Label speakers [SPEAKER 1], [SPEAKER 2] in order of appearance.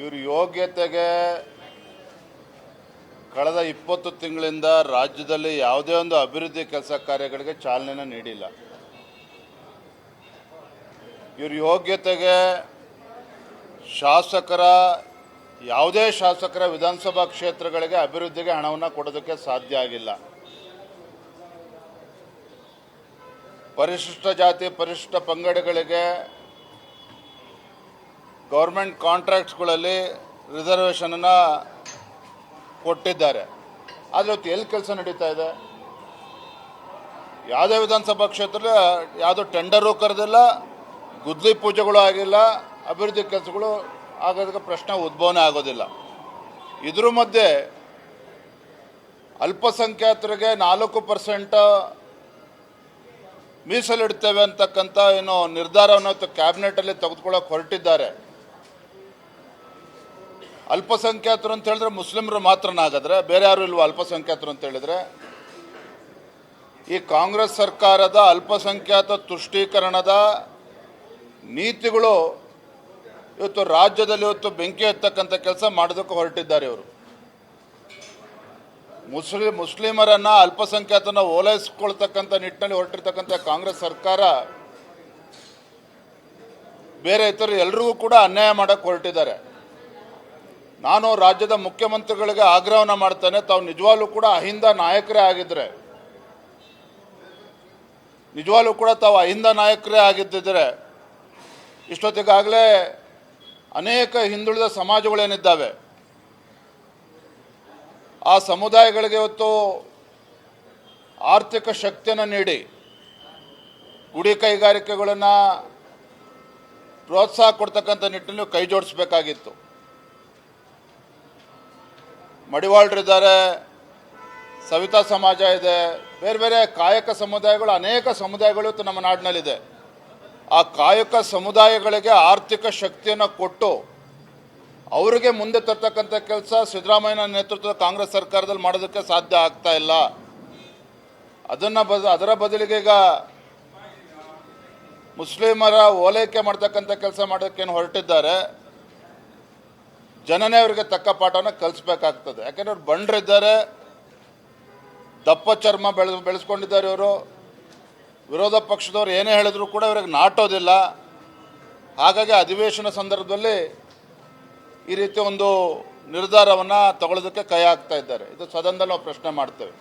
[SPEAKER 1] ಇವ್ರ ಯೋಗ್ಯತೆಗೆ ಕಳೆದ ಇಪ್ಪತ್ತು ತಿಂಗಳಿಂದ ರಾಜ್ಯದಲ್ಲಿ ಯಾವುದೇ ಒಂದು ಅಭಿವೃದ್ಧಿ ಕೆಲಸ ಕಾರ್ಯಗಳಿಗೆ ಚಾಲನೆ ನೀಡಿಲ್ಲ. ಇವ್ರ ಯೋಗ್ಯತೆಗೆ ಶಾಸಕರ, ಯಾವುದೇ ಶಾಸಕರ ವಿಧಾನಸಭಾ ಕ್ಷೇತ್ರಗಳಿಗೆ ಅಭಿವೃದ್ಧಿಗೆ ಹಣವನ್ನು ಕೊಡೋದಕ್ಕೆ ಸಾಧ್ಯ ಆಗಿಲ್ಲ. ಪರಿಶಿಷ್ಟ ಜಾತಿ, ಪರಿಶಿಷ್ಟ ಪಂಗಡಗಳಿಗೆ ಗೌರ್ಮೆಂಟ್ ಕಾಂಟ್ರಾಕ್ಟ್ಸ್ಗಳಲ್ಲಿ ರಿಸರ್ವೇಷನನ್ನು ಕೊಟ್ಟಿದ್ದಾರೆ. ಆದರೆ ಇವತ್ತು ಎಲ್ಲಿ ಕೆಲಸ ನಡೀತಾ ಇದೆ? ಯಾವುದೇ ವಿಧಾನಸಭಾ ಕ್ಷೇತ್ರ ಯಾವುದೋ ಟೆಂಡರು ಕರೆದಿಲ್ಲ, ಗುದ್ಲಿ ಪೂಜೆಗಳು ಆಗಿಲ್ಲ, ಅಭಿವೃದ್ಧಿ ಕೆಲಸಗಳು ಆಗೋದಕ್ಕೆ ಪ್ರಶ್ನೆ ಉದ್ಭವನೆ ಆಗೋದಿಲ್ಲ. ಇದ್ರ ಮಧ್ಯೆ ಅಲ್ಪಸಂಖ್ಯಾತರಿಗೆ ನಾಲ್ಕು ಪರ್ಸೆಂಟ್ ಮೀಸಲಿಡ್ತೇವೆ ಅಂತಕ್ಕಂಥ ಏನು ನಿರ್ಧಾರವನ್ನು ಕ್ಯಾಬಿನೆಟಲ್ಲಿ ತೆಗೆದುಕೊಳ್ಳೋಕೆ ಹೊರಟಿದ್ದಾರೆ. ಅಲ್ಪಸಂಖ್ಯಾತರು ಅಂತ ಹೇಳಿದ್ರೆ ಮುಸ್ಲಿಮರು ಮಾತ್ರನಾಗಿದ್ರೆ ಬೇರೆ ಯಾರು ಇಲ್ವಾ ಅಲ್ಪಸಂಖ್ಯಾತರು ಅಂತ ಹೇಳಿದ್ರೆ, ಈ ಕಾಂಗ್ರೆಸ್ ಸರ್ಕಾರದ ಅಲ್ಪಸಂಖ್ಯಾತ ತುಷ್ಟೀಕರಣದ ನೀತಿಗಳು ಇವತ್ತು ರಾಜ್ಯದಲ್ಲಿ ಇವತ್ತು ಬೆಂಕಿ ಎತ್ತಕ್ಕಂಥ ಕೆಲಸ ಮಾಡೋದಕ್ಕೆ ಹೊರಟಿದ್ದಾರೆ ಇವರು. ಮುಸ್ಲಿ, ಮುಸ್ಲಿಮರನ್ನ ಅಲ್ಪಸಂಖ್ಯಾತನ ಓಲೈಸ್ಕೊಳ್ತಕ್ಕಂಥ ನಿಟ್ಟಿನಲ್ಲಿ ಹೊರಟಿರ್ತಕ್ಕಂಥ ಕಾಂಗ್ರೆಸ್ ಸರ್ಕಾರ ಬೇರೆ ಇತರ ಎಲ್ರಿಗೂ ಕೂಡ ಅನ್ಯಾಯ ಮಾಡಕ್ಕೆ ಹೊರಟಿದ್ದಾರೆ. ನಾನು ರಾಜ್ಯದ ಮುಖ್ಯಮಂತ್ರಿಗಳಿಗೆ ಆಗ್ರಹವನ್ನು ಮಾಡ್ತೇನೆ. ತಾವು ನಿಜವಾಗ್ಲೂ ಕೂಡ ಅಹಿಂದ ನಾಯಕರೇ ಆಗಿದ್ದರೆ ನಿಜವಾಗ್ಲೂ ಕೂಡ ತಾವು ಅಹಿಂದ ನಾಯಕರೇ ಆಗಿದ್ದಿದ್ದರೆ ಇಷ್ಟೊತ್ತಿಗಾಗಲೇ ಅನೇಕ ಹಿಂದುಳಿದ ಸಮಾಜಗಳೇನಿದ್ದಾವೆ, ಆ ಸಮುದಾಯಗಳಿಗೆ ಇವತ್ತು ಆರ್ಥಿಕ ಶಕ್ತಿಯನ್ನು ನೀಡಿ, ಗುಡಿ ಕೈಗಾರಿಕೆಗಳನ್ನು ಪ್ರೋತ್ಸಾಹ ಕೊಡ್ತಕ್ಕಂಥ ನಿಟ್ಟಿನಲ್ಲಿ ಕೈ ಜೋಡಿಸ್ಬೇಕಾಗಿತ್ತು. ಮಡಿವಾಳರಿದ್ದಾರೆ ಸವಿತಾ ಸಮಾಜ ಇದೆ, ಬೇರೆ ಬೇರೆ ಕಾಯಕ ಸಮುದಾಯಗಳು, ಅನೇಕ ಸಮುದಾಯಗಳು ನಮ್ಮ ನಾಡಿನಲ್ಲಿದೆ. ಆ ಕಾಯಕ ಸಮುದಾಯಗಳಿಗೆ ಆರ್ಥಿಕ ಶಕ್ತಿಯನ್ನು ಕೊಟ್ಟು ಅವರಿಗೆ ಮುಂದೆ ತರ್ತಕ್ಕಂಥ ಕೆಲಸ ಸಿದ್ದರಾಮಯ್ಯನ ನೇತೃತ್ವದ ಕಾಂಗ್ರೆಸ್ ಸರ್ಕಾರದಲ್ಲಿ ಮಾಡೋದಕ್ಕೆ ಸಾಧ್ಯ ಆಗ್ತಾ ಇಲ್ಲ. ಅದನ್ನು ಬದ, ಅದರ ಬದಲಿಗೆ ಈಗ ಮುಸ್ಲಿಮರ ಓಲೈಕೆ ಮಾಡ್ತಕ್ಕಂಥ ಕೆಲಸ ಮಾಡೋಕ್ಕೇನು ಹೊರಟಿದ್ದಾರೆ. ಜನನೇ ಅವರಿಗೆ ತಕ್ಕ ಪಾಠನ ಕಲಿಸ್ಬೇಕಾಗ್ತದೆ. ಯಾಕೆಂದ್ರೆ ಅವ್ರು ಬಂಡ್ರಿದ್ದಾರೆ, ದಪ್ಪ ಚರ್ಮ ಬೆಳೆ ಬೆಳೆಸ್ಕೊಂಡಿದ್ದಾರೆ ಇವರು. ವಿರೋಧ ಪಕ್ಷದವ್ರು ಏನೇ ಹೇಳಿದ್ರು ಕೂಡ ಇವ್ರಿಗೆ ನಾಟೋದಿಲ್ಲ. ಹಾಗಾಗಿ ಅಧಿವೇಶನ ಸಂದರ್ಭದಲ್ಲಿ ಈ ರೀತಿ ಒಂದು ನಿರ್ಧಾರವನ್ನು ತಗೊಳ್ಳೋದಕ್ಕೆ ಕೈ ಹಾಕ್ತಾ ಇದ್ದಾರೆ. ಇದು ಸದನದಲ್ಲಿ ನಾವು ಪ್ರಶ್ನೆ ಮಾಡ್ತೇವೆ.